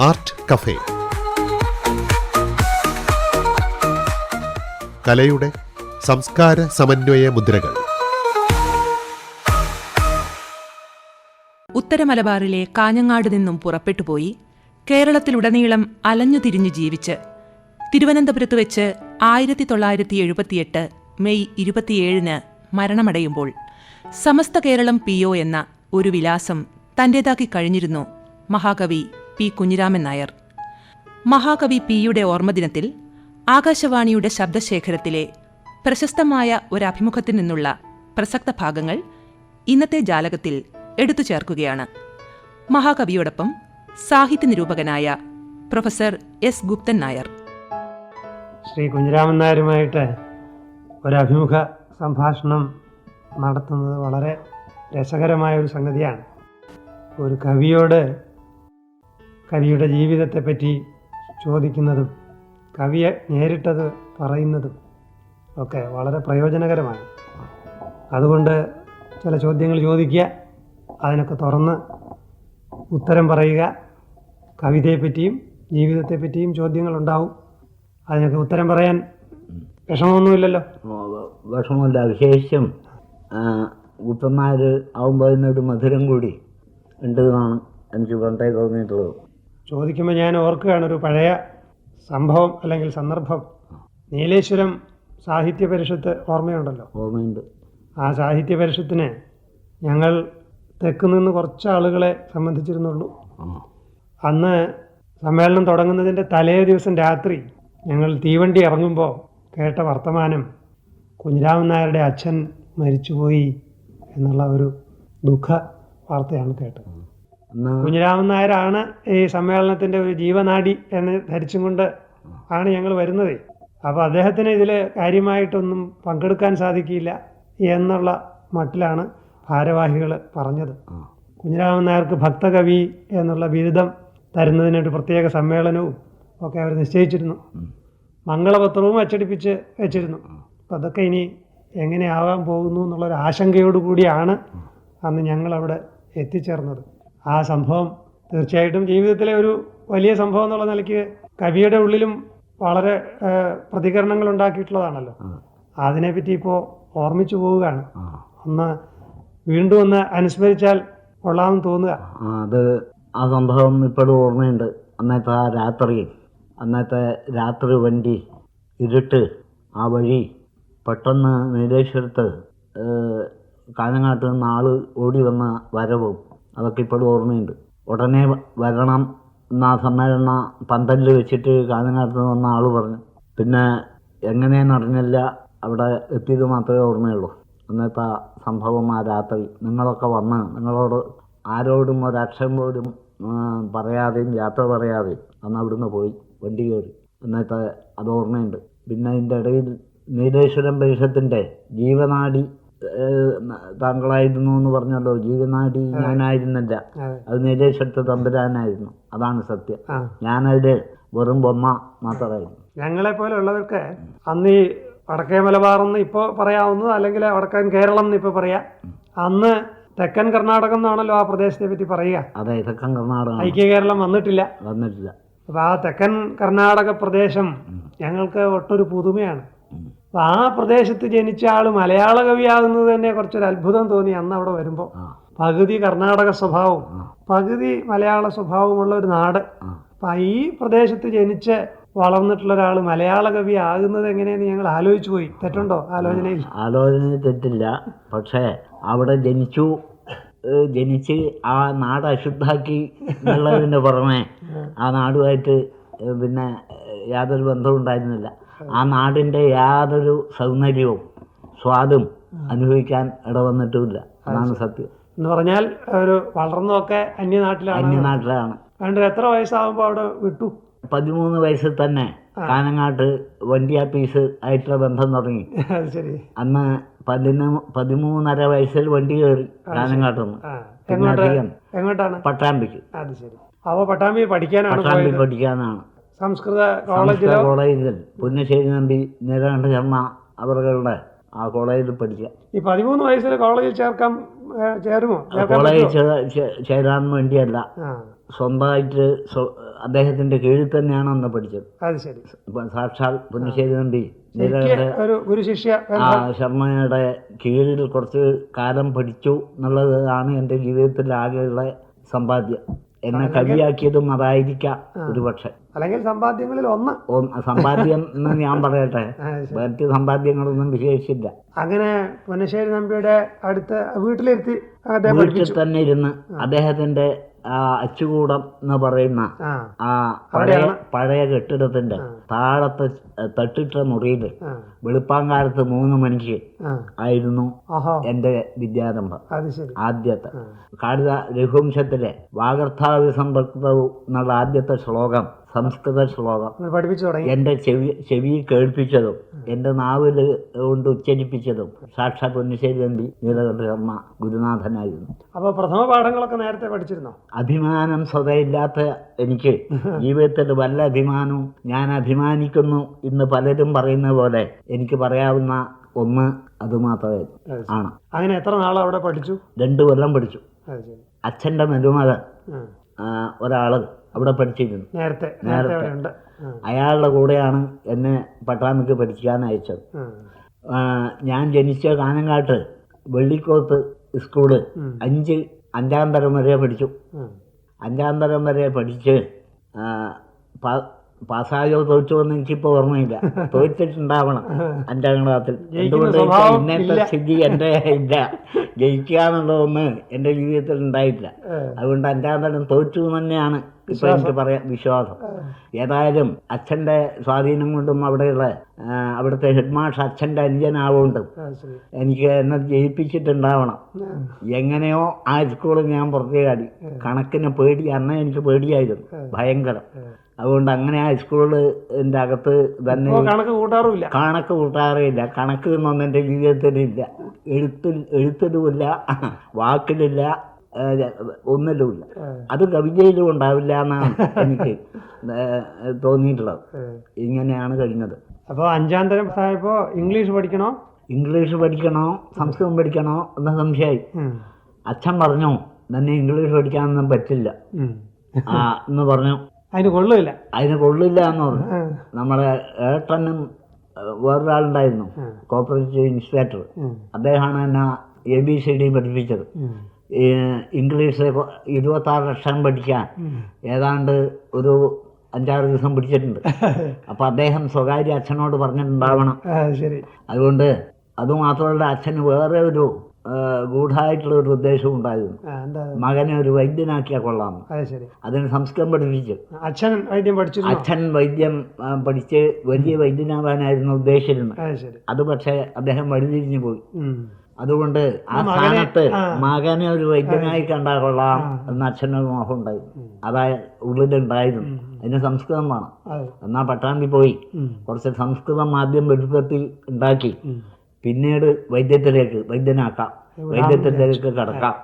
Art cafe. കലയുടെ സംസ്കാര സമന്വയ മുദ്രകൾ. ഉത്തര മലബാറിലെ കാഞ്ഞങ്ങാട് നിന്നും പുറപ്പെട്ടുപോയി കേരളത്തിലുടനീളം അലഞ്ഞുതിരിഞ്ഞു ജീവിച്ച് തിരുവനന്തപുരത്ത് വെച്ച് ആയിരത്തി തൊള്ളായിരത്തി എഴുപത്തിയെട്ട് മെയ് ഇരുപത്തിയേഴിന് മരണമടയുമ്പോൾ സമസ്ത കേരളം പി എന്ന ഒരു വിലാസം തന്റേതാക്കി കഴിഞ്ഞിരുന്നു മഹാകവി പി കുഞ്ഞിരാമൻ നായർ. മഹാകവി പിയുടെ ഓർമ്മദിനത്തിൽ ആകാശവാണിയുടെ ശബ്ദശേഖരത്തിലെ പ്രശസ്തമായ ഒരഭിമുഖത്തിൽ നിന്നുള്ള പ്രസക്ത ഭാഗങ്ങൾ ഇന്നത്തെ ജാലകത്തിൽ എടുത്തു ചേർക്കുകയാണ്. മഹാകവിയോടൊപ്പം സാഹിത്യ നിരൂപകനായ പ്രൊഫസർ എസ് ഗുപ്തൻ നായർ. ശ്രീ കുഞ്ഞിരാമൻ നായരുമായിട്ട് ഒരഭിമുഖ സംഭാഷണം നടത്തുന്നത് വളരെ രസകരമായ ഒരു സംഗതിയാണ്. ഒരു കവിയോട് കവിയുടെ ജീവിതത്തെപ്പറ്റി ചോദിക്കുന്നതും കവിയെ നേരിട്ടത് പറയുന്നതും ഒക്കെ വളരെ പ്രയോജനകരമാണ്. അതുകൊണ്ട് ചില ചോദ്യങ്ങൾ ചോദിക്കുക അതിനൊക്കെ തുറന്ന് ഉത്തരം പറയുക. കവിതയെപ്പറ്റിയും ജീവിതത്തെപ്പറ്റിയും ചോദ്യങ്ങളുണ്ടാവും. അതിനൊക്കെ ഉത്തരം പറയാൻ വിഷമമൊന്നുമില്ലല്ലോ. വിഷമമില്ല. വിശേഷിച്ചും ഗുപ്തന്മാർ ആവുമ്പോൾ അതിനൊരു മധുരം കൂടി ഉണ്ടെന്നാണ് എനിക്ക് പണ്ടേ തോന്നിയിട്ടുള്ളത്. ചോദിക്കുമ്പോൾ ഞാൻ ഓർക്കുകയാണ് ഒരു പഴയ സംഭവം അല്ലെങ്കിൽ സന്ദർഭം. നീലേശ്വരം സാഹിത്യ പരിഷത്ത് ഓർമ്മയുണ്ടല്ലോ? ഓർമ്മയുണ്ട്. ആ സാഹിത്യ പരിഷത്തിന് ഞങ്ങൾ തെക്ക് നിന്ന് കുറച്ച് ആളുകളെ സംബന്ധിച്ചിരുന്നുള്ളൂ അന്ന് സമ്മേളനം തുടങ്ങുന്നതിന്റെ തലേ ദിവസം രാത്രി ഞങ്ങൾ തീവണ്ടി ഇറങ്ങുമ്പോൾ കേട്ട വർത്തമാനം കുഞ്ഞിരാമൻ നായരുടെ അച്ഛൻ മരിച്ചുപോയി എന്നുള്ള ഒരു ദുഃഖ വാർത്തയാണ് കേട്ടത്. കുഞ്ഞിരാമൻ നായരാണ് ഈ സമ്മേളനത്തിന്റെ ഒരു ജീവനാടി എന്ന് ധരിച്ചും കൊണ്ട് ആണ് ഞങ്ങൾ വരുന്നത്. അപ്പോൾ അദ്ദേഹത്തിന് ഇതിൽ കാര്യമായിട്ടൊന്നും പങ്കെടുക്കാൻ സാധിക്കില്ല എന്നുള്ള മട്ടിലാണ് ഭാരവാഹികൾ പറഞ്ഞത്. കുഞ്ഞിരാമൻ നായർക്ക് ഭക്തകവി എന്നുള്ള ബിരുദം തരുന്നതിനൊരു പ്രത്യേക സമ്മേളനവും ഒക്കെ അവർ നിശ്ചയിച്ചിരുന്നു. മംഗളപത്രവും അച്ചടിപ്പിച്ച് വെച്ചിരുന്നു. അപ്പം അതൊക്കെ ഇനി എങ്ങനെയാവാൻ പോകുന്നു എന്നുള്ളൊരു ആശങ്കയോടുകൂടിയാണ് അന്ന് ഞങ്ങളവിടെ എത്തിച്ചേർന്നത്. ആ സംഭവം തീർച്ചയായിട്ടും ജീവിതത്തിലെ ഒരു വലിയ സംഭവം എന്നുള്ള നിലയ്ക്ക് കവിയുടെ ഉള്ളിലും വളരെ പ്രതികരണങ്ങൾ ഉണ്ടാക്കിയിട്ടുള്ളതാണല്ലോ. അതിനെപ്പറ്റി ഇപ്പോൾ ഓർമ്മിച്ചു പോവുകയാണ്. ഒന്ന് വീണ്ടും ഒന്ന് അനുസ്മരിച്ചാൽ കൊള്ളാമെന്ന് തോന്നുക. അത് ആ സംഭവം ഇപ്പോഴും ഓർമ്മയുണ്ട്. അന്നത്തെ ആ രാത്രി അന്നത്തെ രാത്രി വണ്ടി ഇരുട്ട് ആ വഴി പെട്ടെന്ന് നീലേശ്വരത്ത് കാഞ്ഞങ്ങാട്ട് നിന്ന് ആൾ ഓടി വന്ന വരവും അതൊക്കെ ഇപ്പോഴും ഓർമ്മയുണ്ട്. ഉടനെ വരണം എന്നാ സമ്മേളന പന്തലിൽ വെച്ചിട്ട് കാലങ്കാലത്ത് വന്ന ആൾ പറഞ്ഞു. പിന്നെ എങ്ങനെയെന്ന് അറിഞ്ഞില്ല അവിടെ എത്തിയത് മാത്രമേ ഓർമ്മയുള്ളൂ. അന്നത്തെ സംഭവം ആ രാത്രി. നിങ്ങളൊക്കെ വന്ന് നിങ്ങളോട് ആരോടും ഒരക്ഷരം പോലും പറയാതെയും യാത്ര പറയാതെയും അന്ന് അവിടുന്ന് പോയി വണ്ടി കയറി. അന്നത്തെ അത് ഓർമ്മയുണ്ട്. പിന്നെ അതിന്റെ ഇടയിൽ നീലേശ്വരം പരിഷത്തിന്റെ ജീവനാടി താങ്കളായിരുന്നു എന്ന് പറഞ്ഞല്ലോ. ജീവനാടി ഞാനായിരുന്നില്ല. അതെ. നീലേശ്വരത്തെ തമ്പുരാനായിരുന്നു. അതാണ് സത്യം. ഞാനതിൽ വെറും ബൊമ്മ മാത്രമായിരുന്നു. ഞങ്ങളെ പോലെയുള്ളവർക്ക് അന്ന് ഈ വടക്കേ മലബാർ എന്ന് ഇപ്പോൾ പറയാവുന്നത് അല്ലെങ്കിൽ വടക്കൻ കേരളം എന്ന് ഇപ്പോൾ പറയാം. അന്ന് തെക്കൻ കർണാടകം എന്നാണല്ലോ ആ പ്രദേശത്തെ പറ്റി പറയുക. അതെ തെക്കൻ കർണാടക ഐക്യ കേരളം വന്നിട്ടില്ല. വന്നിട്ടില്ല. അപ്പോൾ ആ തെക്കൻ കർണാടക പ്രദേശം ഞങ്ങൾക്ക് ഒട്ടൊരു പുതുമയാണ്. ഉം. അപ്പോൾ ആ പ്രദേശത്ത് ജനിച്ച ആൾ മലയാള കവിയാകുന്നത് തന്നെ കുറച്ചൊരു അത്ഭുതം തോന്നി അന്ന് അവിടെ വരുമ്പോൾ പകുതി കർണാടക സ്വഭാവവും പകുതി മലയാള സ്വഭാവമുള്ള ഒരു നാട്. അപ്പം ഈ പ്രദേശത്ത് ജനിച്ച് വളർന്നിട്ടുള്ള ഒരാൾ മലയാള കവി ആകുന്നത് എങ്ങനെയെന്ന് ഞങ്ങൾ ആലോചിച്ചു പോയി. തെറ്റുണ്ടോ? ആലോചനയിൽ? ആലോചന തെറ്റില്ല. പക്ഷേ അവിടെ ജനിച്ചു ജനിച്ച് ആ നാട് അശുദ്ധാക്കി എന്നുള്ളതിന്റെ പുറമെ ആ. നാടുമായിട്ട് പിന്നെ യാതൊരു ബന്ധവും ഉണ്ടായിരുന്നില്ല. ആ നാടിന്റെ യാതൊരു സൗന്ദര്യവും സ്വാദും അനുഭവിക്കാൻ ഇടവന്നിട്ടുമില്ല. അതാണ് സത്യം. എന്ന് പറഞ്ഞാൽ ഒരു വളർന്നൊക്കെ അന്യനാട്ടിലാണ്. അന്യനാട്ടിലാണ്. അതുകൊണ്ട് എത്ര വയസ്സാകുമ്പോൾ അവിടെ വിട്ടു? പതിമൂന്ന് വയസ്സിൽ തന്നെ കാനങ്ങാട്ട് വണ്ടി ആപ്പീസ് ആയിട്ടുള്ള ബന്ധം തുടങ്ങി. ശരി. അന്ന് പതിനു പതിമൂന്നര വയസ്സിൽ വണ്ടി കയറി അധികം എങ്ങോട്ടാണ്? പട്ടാമ്പിക്ക്. അപ്പൊ അപ്പോൾ പട്ടാമ്പി പഠിക്കാനാണ് പട്ടാമ്പി പഠിക്കാനാണ്. സംസ്കൃത കോളേജിലോ കോളേജിൽ പുന്നശ്ശേരി നമ്പി നീലകണ്ഠ ശർമ്മ അവരുടെ ആ കോളേജിൽ പഠിക്കാം ഈ പതിമൂന്ന് വയസ്സിൽ കോളേജിൽ ചേർക്കാൻ ചേരുമോ? കോളേജിൽ ചേരാൻ വേണ്ടിയല്ല. സ്വന്തമായിട്ട് അദ്ദേഹത്തിന്റെ കീഴിൽ തന്നെയാണ് അന്ന് പഠിച്ചത്. അത് ശരി. സാക്ഷാൽ പുന്നശ്ശേരി നമ്പി ഒരു ആ ശർമ്മയുടെ കീഴിൽ കുറച്ച് കാലം പഠിച്ചു എന്നുള്ളതാണ് എന്റെ ജീവിതത്തിൽ ആകെയുള്ള സമ്പാദ്യം. എന്നെ കവിയാക്കിയതും അതായിരിക്കാം ഒരു പക്ഷെ അല്ലെങ്കിൽ സമ്പാദ്യങ്ങളിൽ ഒന്ന്. സമ്പാദ്യം എന്ന് ഞാൻ പറയട്ടെ. മറ്റ് സമ്പാദ്യങ്ങളൊന്നും വിശേഷിച്ചില്ല. അങ്ങനെ പൊന്നശ്ശേരി നമ്പിയുടെ അടുത്ത് വീട്ടിലിരുത്തി വീട്ടിൽ തന്നെ ഇരുന്ന് അദ്ദേഹത്തിന്റെ അച്ചുകൂടം എന്ന് പറയുന്ന ആ. പഴയ പഴയ കെട്ടിടത്തിന്റെ താഴത്തെ തട്ടിട്ട മുറിയിൽ വെളുപ്പാങ്കാലത്ത് മൂന്ന് മണിക്ക് ആയിരുന്നു എന്റെ വിദ്യാരംഭം. ആദ്യത്തെ. കാളിത രഘുവംശത്തിലെ വാഗർത്ഥാവി സമ്പർക്കവും എന്നുള്ള ആദ്യത്തെ ശ്ലോകം സംസ്കൃത ശ്ലോകം. പഠിപ്പിച്ചു തുടങ്ങി. എന്റെ ചെവി ചെവി കേൾപ്പിച്ചതും എന്റെ നാവിൽ കൊണ്ട് ഉച്ചരിപ്പിച്ചതും സാക്ഷാത് പൊന്നിശ്ശേരി തമ്പി നീലകണ്ഠ ശർമ്മ ഗുരുനാഥനായിരുന്നു. അപ്പോൾ പ്രഥമ പാഠങ്ങളൊക്കെ നേരത്തെ പഠിച്ചിരുന്നോ? അഭിമാനം സ്വതയില്ലാത്ത എനിക്ക് ജീവിതത്തിൽ വല്ല അഭിമാനവും ഞാൻ അഭിമാനിക്കുന്നു ഇന്ന് പലരും പറയുന്ന പോലെ എനിക്ക് പറയാവുന്ന ഒന്ന് അത് മാത്രമേ ആണ്. അങ്ങനെ എത്ര നാൾ അവിടെ പഠിച്ചു? രണ്ടു കൊല്ലം പഠിച്ചു. അച്ഛന്റെ മരുമകൻ ആ. ഒരാൾ അവിടെ പഠിച്ചിരുന്നു. നേരത്തെ നേരത്തെ അയാളുടെ കൂടെയാണ് എന്നെ പട്ടാമ്പിക്ക് പഠിക്കാൻ അയച്ചത്. ഞാൻ ജനിച്ച കാനങ്ങാട്ട് വെള്ളിക്കോത്ത് സ്കൂൾ അഞ്ച് അഞ്ചാം തരം വരെ പഠിച്ചു. അഞ്ചാം തരം വരെ പഠിച്ച് പാസ്സായോ തോറ്റോ എന്ന് എനിക്കിപ്പോൾ ഓർമ്മയില്ല. തോറ്റിട്ടുണ്ടാവണം അഞ്ചാം ക്ലാസ്സിൽ എന്തുകൊണ്ട് ഇന്നത്തെ. സ്ഥിതി എന്റെ ഇല്ല. ജയിക്കുക എന്നുള്ളതൊന്ന് എന്റെ ജീവിതത്തിൽ ഉണ്ടായിട്ടില്ല. അതുകൊണ്ട് അഞ്ചാം തരം തോറ്റു തന്നെയാണ് ഇപ്പൊ എനിക്ക് പറയാം വിശ്വാസം. ഏതായാലും അച്ഛന്റെ സ്വാധീനം കൊണ്ടും അവിടെയുള്ള അവിടുത്തെ ഹെഡ് മാഷ് അച്ഛന്റെ അനുജനാവുകൊണ്ടും എനിക്ക് എന്നെ ജയിപ്പിച്ചിട്ടുണ്ടാവണം. എങ്ങനെയോ ആ സ്കൂളിൽ ഞാൻ പുറത്തേക്കാടി കണക്കിന് പേടി അന്ന് എനിക്ക് പേടിയായിരുന്നു. ഭയങ്കരം. അതുകൊണ്ട് അങ്ങനെ ആ സ്കൂളിന്റെ അകത്ത് തന്നെ കണക്ക് കൂട്ടാറുമില്ല. കണക്ക് കൂട്ടാറില്ല കണക്ക് എന്നൊന്നും എന്റെ ജീവിതത്തിലില്ല എഴുത്തിൽ എഴുത്തിലുമില്ല വാക്കിലില്ല. ഒന്നിലുമില്ല. അത് കവിതയിലും ഉണ്ടാവില്ല എന്നാണ് എനിക്ക് തോന്നിയിട്ടുള്ളത്. ഇങ്ങനെയാണ് കഴിഞ്ഞത്. അപ്പോൾ അഞ്ചാം തരം ആയപ്പോൾ ഇംഗ്ലീഷ് പഠിക്കണോ? ഇംഗ്ലീഷ് പഠിക്കണോ? സംസ്കൃതം പഠിക്കണോ? എന്ന സംശയമായി അച്ഛൻ പറഞ്ഞു തന്നെ ഇംഗ്ലീഷ് പഠിക്കാനൊന്നും പറ്റില്ല. എന്ന് പറഞ്ഞു. അതിന് കൊള്ളില്ല അതിന് കൊള്ളില്ല എന്ന് പറഞ്ഞു. നമ്മളെ നമ്മുടെ ഏട്ടനും വേറൊരാളുണ്ടായിരുന്നു കോപ്പറേറ്റീവ് ഇൻസ്പെക്ടർ. അദ്ദേഹമാണ് എന്നെ എ ബി സി ഡി പഠിപ്പിച്ചത്. ഇംഗ്ലീഷ് ഇരുപത്താറ് ലക്ഷം പഠിക്കാൻ. ഏതാണ്ട് ഒരു അഞ്ചാറ് ദിവസം പിടിച്ചിട്ടുണ്ട്. അപ്പോൾ അദ്ദേഹം സ്വകാര്യ അച്ഛനോട് പറഞ്ഞിട്ടുണ്ടാവണം. അതുകൊണ്ട് അതുമാത്രമല്ല അച്ഛന് വേറെ ഒരു ഗൂഢായിട്ടുള്ള ഒരു ഉദ്ദേശം ഉണ്ടായിരുന്നു. മകനെ ഒരു വൈദ്യനാക്കിയാൽ കൊള്ളാം. അതിന് സംസ്കൃതം പഠിപ്പിച്ചു. അച്ഛൻ വൈദ്യം പഠിച്ചു അച്ഛൻ വൈദ്യം പഠിച്ച് വലിയ വൈദ്യനാവാനായിരുന്നു ഉദ്ദേശിച്ചിരുന്നത്. അത് പക്ഷേ അദ്ദേഹം വഴിതിരിഞ്ഞു പോയി. അതുകൊണ്ട് ആ സ്ഥാനത്ത് മകനെ ഒരു വൈദ്യനായി കണ്ടാൽ കൊള്ളാം എന്ന് അച്ഛനൊരു മോഹം ഉണ്ടായിരുന്നു അതായത് ഉള്ളിലുണ്ടായിരുന്നു. അതിന് സംസ്കൃതം വേണം. എന്നാ പട്ടാമ്പി പോയി. കുറച്ച് സംസ്കൃതം ആദ്യം വെളുപ്പത്തിൽ ഉണ്ടാക്കി. പിന്നീട് വൈദ്യത്തിലേക്ക് വൈദ്യനാക്കാം. വൈദ്യത്തിലേക്ക് കടക്കാം.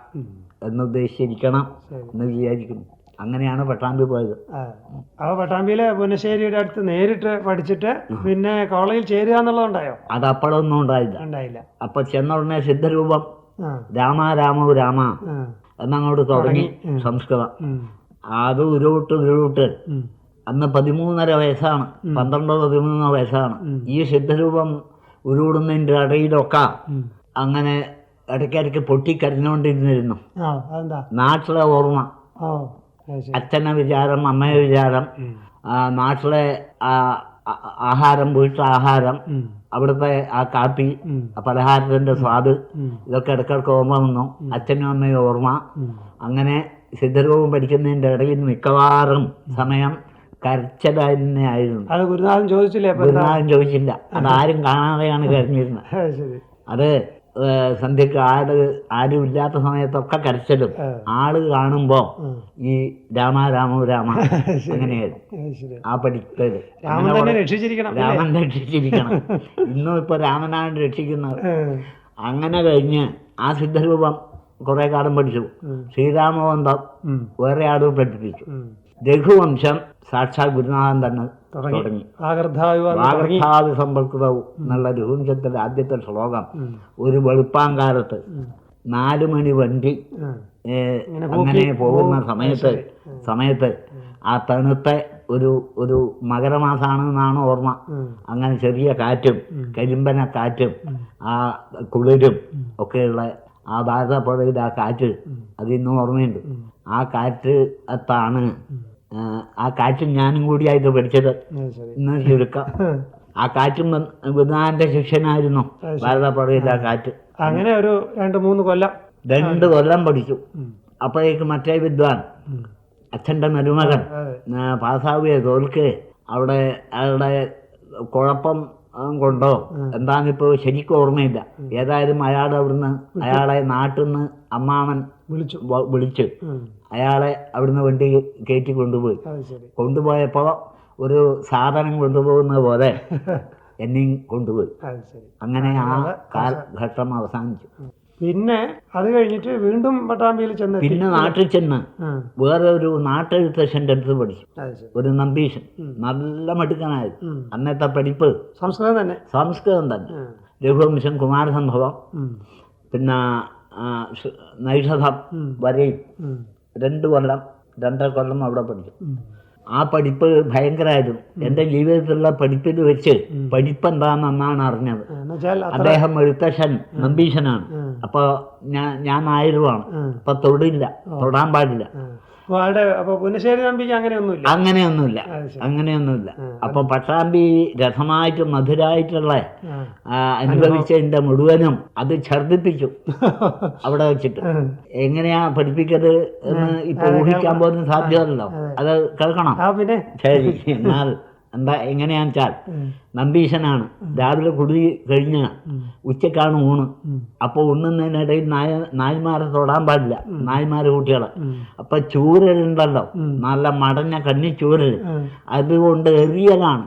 എന്നുദ്ദേശിച്ചിരിക്കണം. എന്ന് വിചാരിക്കുന്നു. അങ്ങനെയാണ് പട്ടാമ്പി പോയത്. അപ്പൊ അപ്പോൾ പട്ടാമ്പിയിലെ പുനശ്ശേരിയുടെ അടുത്ത് നേരിട്ട് പഠിച്ചിട്ട് പിന്നെ കോളേജിൽ ചേരുക എന്നുള്ളതുണ്ടായോ? അത് അപ്പോഴൊന്നും ഉണ്ടായില്ല. ഉണ്ടായില്ല. അപ്പൊ ചെന്ന ഉടനെ സിദ്ധരൂപം രാമ രാമ രാമ എന്നങ്ങോട്ട് തുടങ്ങി സംസ്കൃതം. അത് ഉരുവിട്ട് ഉരുവിട്ട്. അന്ന് പതിമൂന്നര വയസ്സാണ്. പന്ത്രണ്ടോ പതിമൂന്നോ വയസ്സാണ്. ഈ സിദ്ധരൂപം ഉരുവിടുന്നതിന്റെ ഇടയിലൊക്കെ ഉം. അങ്ങനെ ഇടയ്ക്കിടയ്ക്ക് പൊട്ടിക്കരഞ്ഞുകൊണ്ടിരുന്നിരുന്നു. നാട്ടിലെ ഓർമ്മ. അച്ഛനെ വിചാരം അമ്മയെ വിചാരം നാട്ടിലെ ആഹാരം വീട്ടിലെ ആഹാരം. അവിടുത്തെ ആ കാപ്പി പലഹാരത്തിന്റെ സ്വാദ് ഇതൊക്കെ ഇടയ്ക്കിടയ്ക്ക് ഓർമ്മ വന്നു. അച്ഛനും അമ്മയും ഓർമ്മ. അങ്ങനെ സിദ്ധരൂപം പഠിക്കുന്നതിന്റെ ഇടയിൽ മിക്കവാറും സമയം കരച്ചലായി തന്നെയായിരുന്നു അത് ഗുരുനാഥൻ ചോദിച്ചില്ലേ ഗുരുനാഥൻ ചോദിച്ചില്ല. ആരും കാണാതെയാണ് കരഞ്ഞിരുന്നത്. അത് സന്ധ്യക്ക് ആട് ആരും ഇല്ലാത്ത സമയത്തൊക്കെ കരച്ചിടും ആൾ കാണുമ്പോൾ ഈ രാമ രാമ രാമ അങ്ങനെയായിരുന്നു. ആ പഠിത്തത് രാമൻ രക്ഷിച്ചിരിക്കണം ഇന്നും ഇപ്പൊ രാമനാണ് രക്ഷിക്കുന്നത്. അങ്ങനെ കഴിഞ്ഞ് ആ സിദ്ധരൂപം കുറെ കാലം പഠിച്ചു. ശ്രീരാമബന്ധം വേറെ ആളും പഠിപ്പിച്ചു. രഘുവംശം സാക്ഷാൽ ഗുരുനാഥൻ തന്നെ തുടങ്ങി. വാഗർത്ഥാവി സമ്പർക്കതവും എന്നുള്ള രഘുവംശത്തിന്റെ ആദ്യത്തെ ശ്ലോകം ഒരു വെളുപ്പാങ്കാലത്ത് നാലുമണി നാല് മണി വണ്ടി അങ്ങനെ പോകുന്ന സമയത്ത് സമയത്ത് ആ തണുത്ത ഒരു ഒരു മകരമാസമാണെന്നാണ് ഓർമ്മ. അങ്ങനെ ചെറിയ കാറ്റും കരിമ്പന കാറ്റും ആ കുളിരും ഒക്കെയുള്ള ആ ഭാരതപ്പുഴയുടെ ആ കാറ്റ് അത് ഇന്നും ഓർമ്മയുണ്ട്. ആ കാറ്റ് അത്താണ് ആ, കാറ്റും ഞാനും കൂടിയായിട്ട് പഠിച്ചത്. ഇന്ന് ചുരുക്കം. ആ കാറ്റും ബുധനാന്റെ ശിഷ്യനായിരുന്നു ഭാരതപ്പുഴയിലെ ആ കാറ്റ്. അങ്ങനെ ഒരു രണ്ട് മൂന്ന് കൊല്ലം. രണ്ട് കൊല്ലം പഠിച്ചു. അപ്പോഴേക്ക് മറ്റേ വിദ്വാൻ അച്ഛന്റെ മരുമകൻ പാസാവിയെ പാസ്സാവുകയോ അവിടെ അയാളുടെ കുഴപ്പം കൊണ്ടോ? എന്താണിപ്പോൾ ശരിക്കും ഓർമ്മയില്ല. ഏതായാലും അയാൾ അവിടുന്ന് അയാളെ നാട്ടിൽ നിന്ന് അമ്മാവൻ വിളിച്ചു വിളിച്ചു അയാളെ അവിടുന്ന് വണ്ടി കയറ്റി കൊണ്ടുപോയി. കൊണ്ടുപോയപ്പോ കൊണ്ടുപോയപ്പോൾ ഒരു സാധനം കൊണ്ടുപോകുന്ന പോലെ എന്നെയും കൊണ്ടുപോയി. അങ്ങനെ ആ കാലഘട്ടം അവസാനിച്ചു. പിന്നെ അത് കഴിഞ്ഞിട്ട് വീണ്ടും പട്ടാമ്പിയിൽ ചെന്ന് പിന്നെ നാട്ടിൽ ചെന്ന് വേറെ ഒരു നാട്ടെഴുത്തച്ഛന്റെ അടുത്ത് പഠിച്ചു. ഒരു നമ്പീശൻ. നല്ല മടുക്കനായത്. അന്നത്തെ പഠിപ്പ് സംസ്കൃതം തന്നെ. സംസ്കൃതം തന്നെ. രഘുവംശം കുമാരസംഭവം. പിന്നെ നൈഷധം. വരെയും രണ്ട് കൊല്ലം രണ്ടര കൊല്ലം അവിടെ പഠിച്ചു. ആ പഠിപ്പ് ഭയങ്കരമായിരുന്നു എന്റെ ജീവിതത്തിലുള്ള പഠിപ്പിൽ വെച്ച് പഠിപ്പ് എന്താണെന്നാണ് അറിഞ്ഞത്. അദ്ദേഹം എഴുത്തച്ഛൻ നമ്പീശനാണ്. അപ്പോൾ ഞാൻ ഞാൻ നായരുമാണ് അപ്പൊ തൊടില്ല തൊടാൻ പാടില്ല. ആ. അപ്പൊ പുനശ്ശേരി നമ്പിക്ക് അങ്ങനെയൊന്നുമില്ല? അങ്ങനെയൊന്നുമില്ല. അങ്ങനെയൊന്നുമില്ല. അപ്പൊ പട്ടാമ്പി രഥമായിട്ട് മധുരായിട്ടുള്ള അനുഭവിച്ചതിന്റെ മുഴുവനും അത് ഛർദിപ്പിച്ചു അവിടെ വെച്ചിട്ട്. എങ്ങനെയാ പഠിപ്പിക്കത് എന്ന് ഇപ്പൊ ഊഹിക്കാൻ പോലും സാധ്യമല്ലോ അത് കേൾക്കണം. ശരി എന്നാൽ എന്താ എങ്ങനെയാന്ന് വെച്ചാൽ നന്ദീശനാണ് നമ്പീശനാണ്. രാവിലെ കുടി കഴിഞ്ഞ ഉച്ചക്കാണ് ഊണ്. അപ്പോൾ ഉണ്ണുന്നതിനിടയിൽ നായ നായ്മാരെ തൊടാൻ പാടില്ല. നായ്മാരെ കുട്ടികളെ. അപ്പം ചൂരലുണ്ടല്ലോ. നല്ല മടഞ്ഞ കണ്ണി ചൂരൽ. അതുകൊണ്ട് എറിയലാണ്.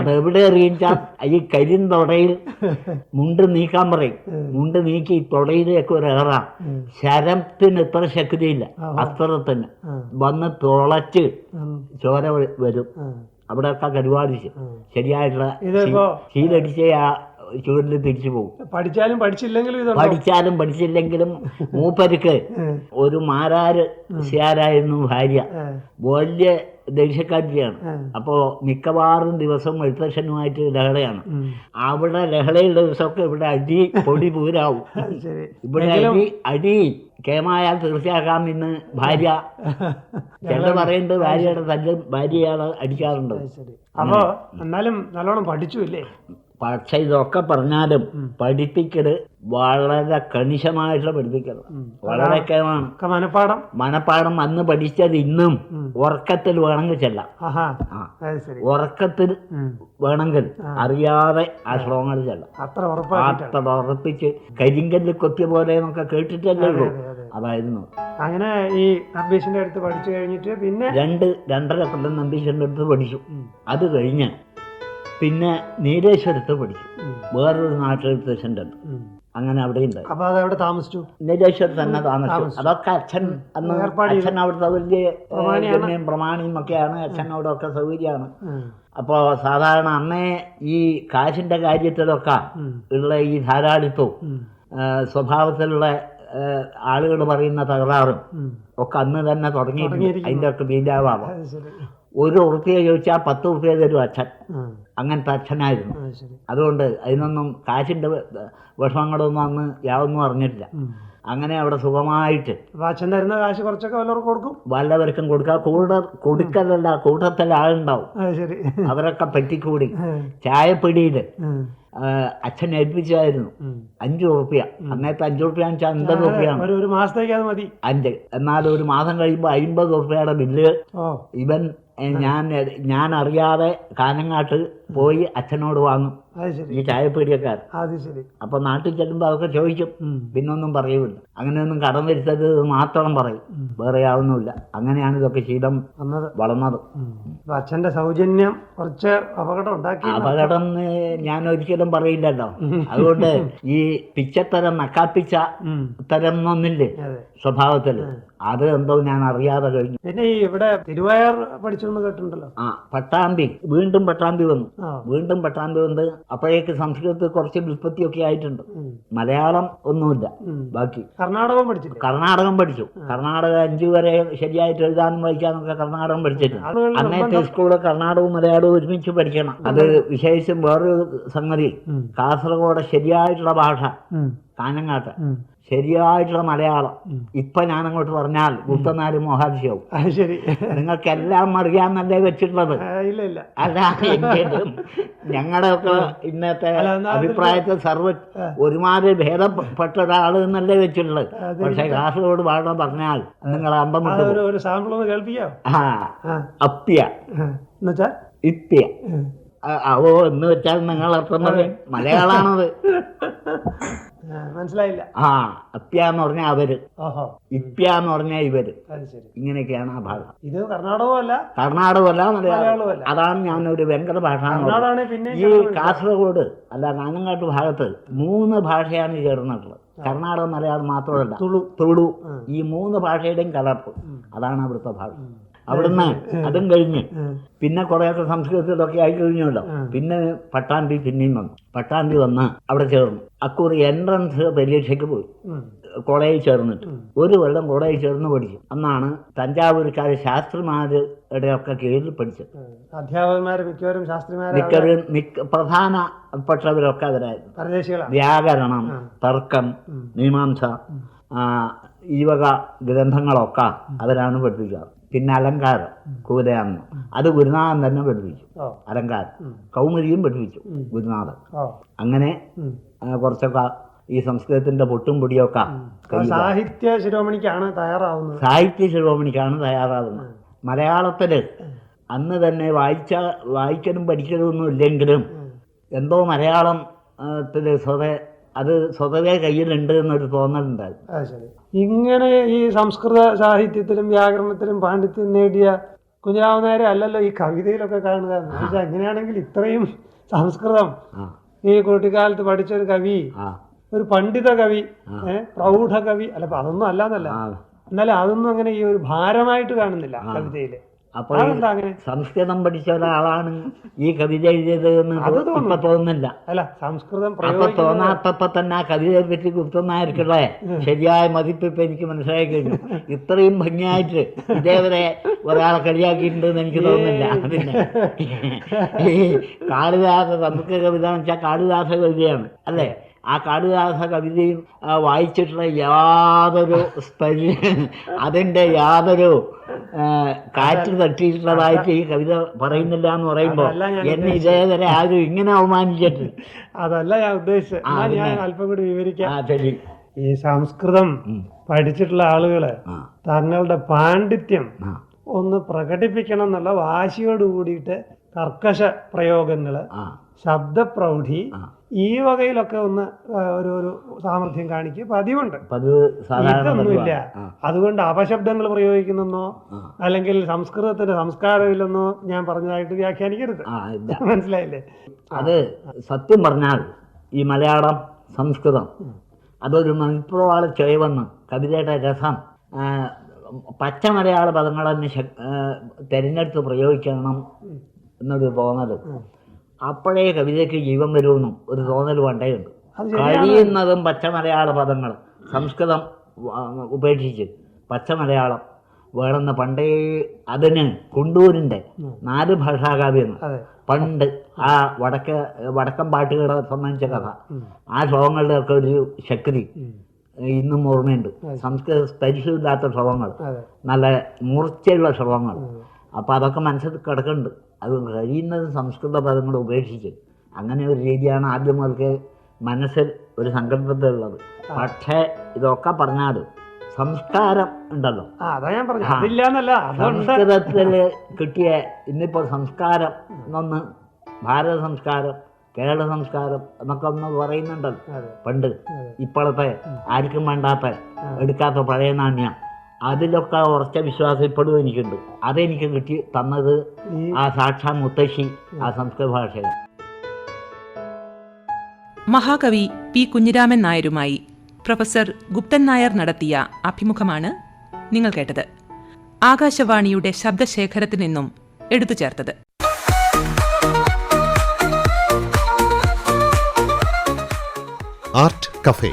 അതെവിടെ എറിയിച്ചാൽ ഈ കരിന്തൊടയിൽ മുണ്ട് നീക്കാൻ പറയും. മുണ്ട് നീക്കി തൊടയിലേക്ക് ഒരു ഏറാം. ശരത്തിന് ഇത്ര ശക്തിയില്ല. അസ്ത്രത്തിന്. തന്നെ വന്ന് തുളച്ച് ചോര വരും. അവിടെയൊക്കെ കരുവാടിച്ച് ശരിയായിട്ടുള്ള ശീലടിച്ച ശീലടിച്ച് ആ ചൂരിൽ തിരിച്ചു പോകും. പഠിച്ചാലും പഠിച്ചില്ലെങ്കിലും പഠിച്ചാലും പഠിച്ചില്ലെങ്കിലും മൂപ്പർക്ക് ഒരു മാരാര് സിയാരായിരുന്നു ഭാര്യ. വലിയ ദേഷ്യക്കാരിയാണ്. അപ്പോ അപ്പോൾ മിക്കവാറും ദിവസം എഴുത്തച്ഛനുമായിട്ട് ലഹളയാണ്. അവിടെ ലഹളയുള്ള ദിവസമൊക്കെ ഇവിടെ അടി പൊടി പൂരാവും. ഇവിടെ അടി അടി കേമായാൽ തീർച്ചയാക്കാം ഇന്ന് ഭാര്യ. ചില പറയുന്നത് ഭാര്യയുടെ തല്ലും ഭാര്യയാണ് അടിക്കാറുണ്ട് അപ്പോ ശരി എന്നാലും നല്ലോണം പഠിച്ചു ഇല്ലേ? പക്ഷെ ഇതൊക്കെ പറഞ്ഞാലും പഠിപ്പിക്കൽ വളരെ കണിശമായിട്ടുള്ള പഠിപ്പിക്കൽ വളരെ കേമാണ് മനപ്പാടം. മനപ്പാടം അന്ന് പഠിച്ചത് ഇന്നും ഉറക്കത്തിൽ വേണമെങ്കിൽ ചെല്ലാം. ഉറക്കത്തിൽ വേണമെങ്കിൽ അറിയാതെ ആ ശ്ലോകങ്ങൾ ചെല്ലാം. അത്ര ഉറപ്പിച്ച് കരിങ്കല്ല് കൊത്തിയ പോലെ എന്നൊക്കെ കേട്ടിട്ടല്ലേ ഉള്ളൂ. അതെ, അതെ. അതായിരുന്നു. അങ്ങനെ ഈ അംബീഷിന്റെ അടുത്ത് പഠിച്ചു കഴിഞ്ഞിട്ട് പിന്നെ രണ്ട് രണ്ടര കൊല്ലം നമ്പീശന്റെ അടുത്ത് പഠിച്ചു. അത് കഴിഞ്ഞ് പിന്നെ നീലേശ്വരത്ത് പഠിച്ചു. വേറൊരു നാട്ടിൽ പ്രസിഡന്റ്. അങ്ങനെ അവിടെ ഉണ്ട് അപ്പൊ അത് അവിടെ താമസിച്ചു? നീലേശ്വരത്ത് തന്നെ താമസിച്ചു. അതൊക്കെ അച്ഛൻ അന്ന് അച്ഛൻ അവിടുത്തെ വലിയ ഏ, പ്രമാണിയും ഒക്കെയാണ്. അച്ഛൻ അവിടെ ഒക്കെ സൗകര്യമാണ് അപ്പോ അപ്പോൾ സാധാരണ അന്നേ ഈ കാശിന്റെ കാര്യത്തിലൊക്കെ ഉള്ള ഈ ധാരാളിത്വവും. ആ, സ്വഭാവത്തിലുള്ള ആളുകൾ പറയുന്ന തകരാറും ഒക്കെ അന്ന് തന്നെ തുടങ്ങിയിട്ടുണ്ട്. അതിന്റെ ഒക്കെ ബീജാവാം അത് ശരി. ഒരു ഉറുപ്പിക ചോദിച്ചാൽ പത്ത് ഉറുപ്പിക തരും അച്ഛൻ. അങ്ങനത്തെ അച്ഛനായിരുന്നു. അതുകൊണ്ട് അതിനൊന്നും കാശിന്റെ വിഷമങ്ങളൊന്നും അന്ന് യാതൊന്നും അറിഞ്ഞിട്ടില്ല. അങ്ങനെ അവിടെ സുഖമായിട്ട് അച്ഛൻ തരുന്ന കാശ് കുറച്ചൊക്കെ വല്ലവർക്കും കൊടുക്കും? വല്ലവർക്കും കൊടുക്കുക കൂടെ കൊടുക്കലല്ല കൂട്ടത്തിൽ ആളുണ്ടാവും. ശരി. അവരൊക്കെ പറ്റിക്കൂടി. ചായപ്പിടിയിൽ. അച്ഛൻ ഏൽപ്പിച്ചായിരുന്നു. അഞ്ചു റുപ്യ അന്നേരത്തെ അന്നത്തെ റുപ്യ അമ്പത് റുപ്യാണ് ഒരു മാസത്തേക്ക് അത് മതി. അഞ്ച്. എന്നാൽ ഒരു മാസം കഴിയുമ്പോൾ അമ്പത് റുപ്യയുടെ ബില്ല് ഇവൻ ഞാൻ ഞാൻ അറിയാതെ കാനങ്ങാട്ട് പോയി അച്ഛനോട് വാങ്ങും. ഈ ചായപ്പീടിയക്കാർ അപ്പൊ നാട്ടിൽ ചെല്ലുമ്പോൾ അതൊക്കെ ചോദിക്കും. പിന്നൊന്നും പറയൂല്ല. അങ്ങനെയൊന്നും കടം വരുത്തത് മാത്രം പറയും. വേറെ ആവുന്നില്ല അങ്ങനെയാണ് ഇതൊക്കെ ശീലം വളർന്നത്. അച്ഛന്റെ സൗജന്യം കുറച്ച് അപകടം ഉണ്ടാക്കി അപകടം ഞാൻ ഒരിക്കലും പറയില്ലല്ലോ. അതുകൊണ്ട് ഈ പിച്ചത്തരം നക്കാപ്പിച്ച. തരം ഒന്നില്ലേ സ്വഭാവത്തിൽ. സ്വഭാവത്തിൽ അത് എന്തോ ഞാൻ അറിയാതെ കഴിഞ്ഞു. പിന്നെ ഈ ഇവിടെ തിരുവയർ പഠിച്ചു എന്ന് കേട്ടിട്ടുണ്ടല്ലോ. ആ പട്ടാമ്പി. വീണ്ടും പട്ടാമ്പി വന്നു. വീണ്ടും പട്ടാമ്പി വന്ന് അപ്പോഴേക്ക് സംസ്കൃതത്തിൽ കുറച്ച് വിൽപ്പത്തിയൊക്കെ ആയിട്ടുണ്ട്. മലയാളം ഒന്നുമില്ല. ബാക്കി. കർണാടകം പഠിച്ചു കർണാടകം പഠിച്ചു. കർണാടക അഞ്ചു വരെ ശരിയായിട്ട് എഴുതാനും വായിക്കാനൊക്കെ കർണാടകം പഠിച്ചിട്ടുണ്ട്. അന്നത്തെ സ്കൂളിൽ കർണാടകവും മലയാളവും ഒരുമിച്ച് പഠിക്കണം. അത് വിശേഷം വേറൊരു സംഗതി. കാസർഗോഡ് ശരിയായിട്ടുള്ള ഭാഷ. കാഞ്ഞങ്ങാട്ട്. ശരിയായിട്ടുള്ള മലയാളം. ഇപ്പൊ ഞാൻ അങ്ങോട്ട് പറഞ്ഞാൽ ഗുപ്തനാര് മോഹാദിശവും അത് ശരി. നിങ്ങൾക്കെല്ലാം അറിയാമെന്നല്ലേ വെച്ചിട്ടുള്ളത്. അല്ല എങ്കിലും ഞങ്ങളുടെ ഒക്കെ ഇന്നത്തെ അഭിപ്രായത്തെ അഭിപ്രായത്തിൽ സർവ ഒരുമാതിരി ഭേദപ്പെട്ട ഒരാൾ എന്നല്ലേ വെച്ചിട്ടുള്ളത്. പക്ഷെ കാസർഗോഡ് പാടാൻ പറഞ്ഞാൽ നിങ്ങൾ അമ്പമുണ്ട് കേൾപ്പിക്കാവോ ആ അപ്പ്യ. എന്നുവെച്ചാ ഇപ്പ്യ. അവോ എന്ന് വെച്ചാൽ നിങ്ങൾ അർത്ഥം പറയും. മലയാളാണത്. ആ, മനസ്സിലായില്ല. ആ അപ്പ്യ എന്ന് പറഞ്ഞാൽ അവർ. ഓഹോ. ഇപ്പ്യ എന്ന് പറഞ്ഞാൽ ഇവർ. അത് ശരി. ഇങ്ങനെയൊക്കെയാണ് ആ ഭാഷ ഇത് കർണാടകവും അല്ല കർണാടകമല്ല മലയാളം മലയാളവുമല്ല. അതാണ് ഒരു വെങ്കട ഭാഷ എന്ന് പറഞ്ഞത്. കർണാടകമാണെങ്കിൽ പിന്നെ ഈ കാസർഗോഡ് അല്ല കാഞ്ഞങ്ങാട്ട് ഭാഗത്ത് മൂന്ന് ഭാഷയാണ് ചേർന്നിട്ടുള്ളത്. കർണാടക മലയാളം മാത്രമല്ല. തുളു. തുളു. ഈ മൂന്ന് ഭാഷയുടെയും കലർപ്പ്. അതാണ് അവിടുത്തെ ഭാഷ അവിടുന്ന് അതും കഴിഞ്ഞ്. പിന്നെ കുറേയൊക്കെ സംസ്കൃതത്തിലൊക്കെ ആയി കഴിഞ്ഞല്ലോ പിന്നെ പട്ടാമ്പി പിന്നെയും വന്നു. പട്ടാമ്പി വന്ന് അവിടെ ചേർന്നു. അക്കൂറി എൻട്രൻസ് പരീക്ഷയ്ക്ക് പോയി. കോളേജിൽ ചേർന്നിട്ട്. ഒരു കൊല്ലം കോളേജിൽ ചേർന്ന് പഠിച്ചു. അന്നാണ് തഞ്ചാവൂർക്കാർ ശാസ്ത്രിമാരുടെ ഒക്കെ കീഴിൽ പഠിച്ചത്. ഉം. അധ്യാപകന്മാര് മിക്കവരും മിക്ക പ്രധാനപ്പെട്ടവരൊക്കെ അവരായിരുന്നു. വ്യാകരണം തർക്കം മീമാംസ ഈ വക ഗ്രന്ഥങ്ങളൊക്കെ അവരാണ് പഠിപ്പിക്കാറ്. പിന്നെ അലങ്കാരം കൂരയാന്ന് അത് ഗുരുനാഥൻ തന്നെ പഠിപ്പിച്ചു. അലങ്കാരം. കൗമുരിയും പഠിപ്പിച്ചു ഗുരുനാഥൻ. അങ്ങനെ. കുറച്ചൊക്കെ ഈ സംസ്കൃതത്തിന്റെ പൊട്ടും പൊടിയൊക്കെ സാഹിത്യ ശിരോമണിക്കാണ് തയ്യാറാവുന്നത്. സാഹിത്യ ശിരോമണിക്കാണ് തയ്യാറാവുന്നത്. മലയാളത്തിൽ അന്ന് തന്നെ വായിച്ച വായിക്കലും പഠിക്കലും ഒന്നും ഇല്ലെങ്കിലും എന്തോ മലയാളം ത്തിൽ സ്വതേ അത് സ്വതവേ കയ്യിലുണ്ട് എന്നൊരു തോന്നലുണ്ടായി. ഇങ്ങനെ ഈ സംസ്കൃത സാഹിത്യത്തിലും വ്യാകരണത്തിലും പാണ്ഡിത്യം നേടിയ കുഞ്ഞാവ് നേരെ അല്ലല്ലോ ഈ കവിതയിലൊക്കെ കാണുക എന്ന് അങ്ങനെയാണെങ്കിൽ ഇത്രയും സംസ്കൃതം ഈ കുട്ടിക്കാലത്ത് പഠിച്ച ഒരു കവി ഒരു പണ്ഡിത കവി പ്രൗഢ കവി അല്ല അതൊന്നും അല്ലാന്നല്ല എന്നാലും അതൊന്നും അങ്ങനെ ഈ ഒരു ഭാരമായിട്ട് കാണുന്നില്ല കവിതയിൽ. അപ്പോൾ സംസ്കൃതം പഠിച്ച ഒരാളാണ് ഈ കവിത എഴുതിയത് എന്ന് ഇപ്പൊ തോന്നുന്നില്ല. അല്ല സംസ്കൃതം അപ്പൊ തോന്നാത്തപ്പോ തന്നെ ആ കവിതയെ പറ്റി ഗുപ്തനായിരിക്കട്ടെ ശരിയായ മതിപ്പ് ഇപ്പൊ എനിക്ക് മനസ്സിലായി കഴിഞ്ഞു. ഇത്രയും ഭംഗിയായിട്ട് ഇതേവരെ ഒരാളെ കളിയാക്കിയിട്ടുണ്ടെന്ന് എനിക്ക് തോന്നുന്നില്ല. പിന്നെ ഈ കാളിദാസ സംസ്കൃത കവിത എന്ന് വെച്ചാൽ കാളിദാസ കവിതയാണ് അല്ലേ? ആ കാളിദാസ കവിതയും വായിച്ചിട്ടുള്ള യാതൊരു സ്പരി അതിന്റെ യാതൊരു ആ, കാറ്റ് തട്ടിയിട്ടുള്ളതായിട്ട് ഈ കവിത പറയുന്നില്ല എന്ന് പറയുമ്പോൾ എന്നെ ഇതേവരെ ആരും ഇങ്ങനെ അവമാനിച്ചിട്ട് അതല്ല ഞാൻ ഉദ്ദേശിച്ചത്. ഞാൻ അല്പം കൂടി വിവരിക്കാം. ഈ സംസ്കൃതം പഠിച്ചിട്ടുള്ള ആളുകൾ തങ്ങളുടെ പാണ്ഡിത്യം ഒന്ന് പ്രകടിപ്പിക്കണം എന്നുള്ള വാശിയോട് കൂടിയിട്ട് കർക്കശ പ്രയോഗങ്ങൾ ശബ്ദപ്രൗഢി ഈ വകയിലൊക്കെ ഒന്ന് ഒരു ഒരു സാമർഥ്യം കാണിക്കുക പതിവുണ്ട്. ഇതൊന്നുമില്ല. അതുകൊണ്ട് അപശബ്ദങ്ങൾ പ്രയോഗിക്കുന്നെന്നോ അല്ലെങ്കിൽ സംസ്കൃതത്തിന്റെ സംസ്കാരമില്ലെന്നോ ഞാൻ പറഞ്ഞതായിട്ട് വ്യാഖ്യാനിക്കരുത്. മനസ്സിലായില്ലേ? അത് സത്യം പറഞ്ഞാൽ ഈ മലയാളം സംസ്കൃതം അതൊരു മണിപ്പുറവാള ചൊയവെന്ന് കവിതയുടെ രസം പച്ച മലയാള പദങ്ങൾ തന്നെ തിരഞ്ഞെടുത്ത് പ്രയോഗിക്കണം. എന്നൊരു തോന്നൽ അപ്പോഴേ കവിതയ്ക്ക് ജീവൻ വരുമെന്നും ഒരു തോന്നൽ പണ്ടേയുണ്ട് ശരിയാണ്. കഴിയുന്നതും പച്ച മലയാള പദങ്ങൾ സംസ്കൃതം ഉപേക്ഷിച്ച് പച്ച മലയാളം വേണമെന്ന് പണ്ടേ അതിന് കുണ്ടൂരിന്റെ നാല് ഭാഷാകാവ്യങ്ങൾ പണ്ട് ആ വടക്ക വടക്കൻ പാട്ടുകളെ സംബന്ധിച്ച കഥ. ആ ശ്ലോകങ്ങളുടെ ഒക്കെ ഒരു ശക്തി ഇന്നും ഓർമ്മയുണ്ട്. സംസ്കൃത സ്പരിശമില്ലാത്ത ശ്ലോകങ്ങൾ. നല്ല മൂർച്ചയുള്ള ശ്ലോകങ്ങൾ. അപ്പോൾ അതൊക്കെ മനസ്സിൽ കിടക്കുന്നുണ്ട്. അത് കഴിയുന്നത് സംസ്കൃത പദങ്ങൾ ഉപേക്ഷിച്ച്. അങ്ങനെ ഒരു രീതിയാണ് ആദ്യം മുതൽക്ക് മനസ്സിൽ ഒരു സങ്കല്പത്തിലുള്ളത് പക്ഷേ ഇതൊക്കെ പറഞ്ഞാൽ സംസ്കാരം ഉണ്ടല്ലോ. സംസ്കൃതത്തിൽ കിട്ടിയ ഇന്നിപ്പോൾ സംസ്കാരം എന്നൊന്ന് ഭാരത സംസ്കാരം കേരള സംസ്കാരം എന്നൊക്കെ ഒന്ന് പറയുന്നുണ്ടല്ലോ. പണ്ട് ഇപ്പോഴത്തെ ആർക്കും വേണ്ടാത്ത എടുക്കാത്ത പഴയ നാണ്യം. അതിലൊക്കെ ഉറച്ച വിശ്വാസം ഇപ്പോഴും എനിക്കുണ്ട്. അതെനിക്ക് കിട്ടി തന്നത് ആ സാക്ഷാ മുത്തശ്ശി ആ സംസ്കൃത ഭാഷയാണ് മഹാകവി പി കുഞ്ഞിരാമൻ നായരുമായി പ്രൊഫസർ ഗുപ്തൻ നായർ നടത്തിയ അഭിമുഖമാണ് നിങ്ങൾ കേട്ടത്. ആകാശവാണിയുടെ ശബ്ദശേഖരത്തിൽ നിന്നും എടുത്തു ചേർത്തത്. Art cafe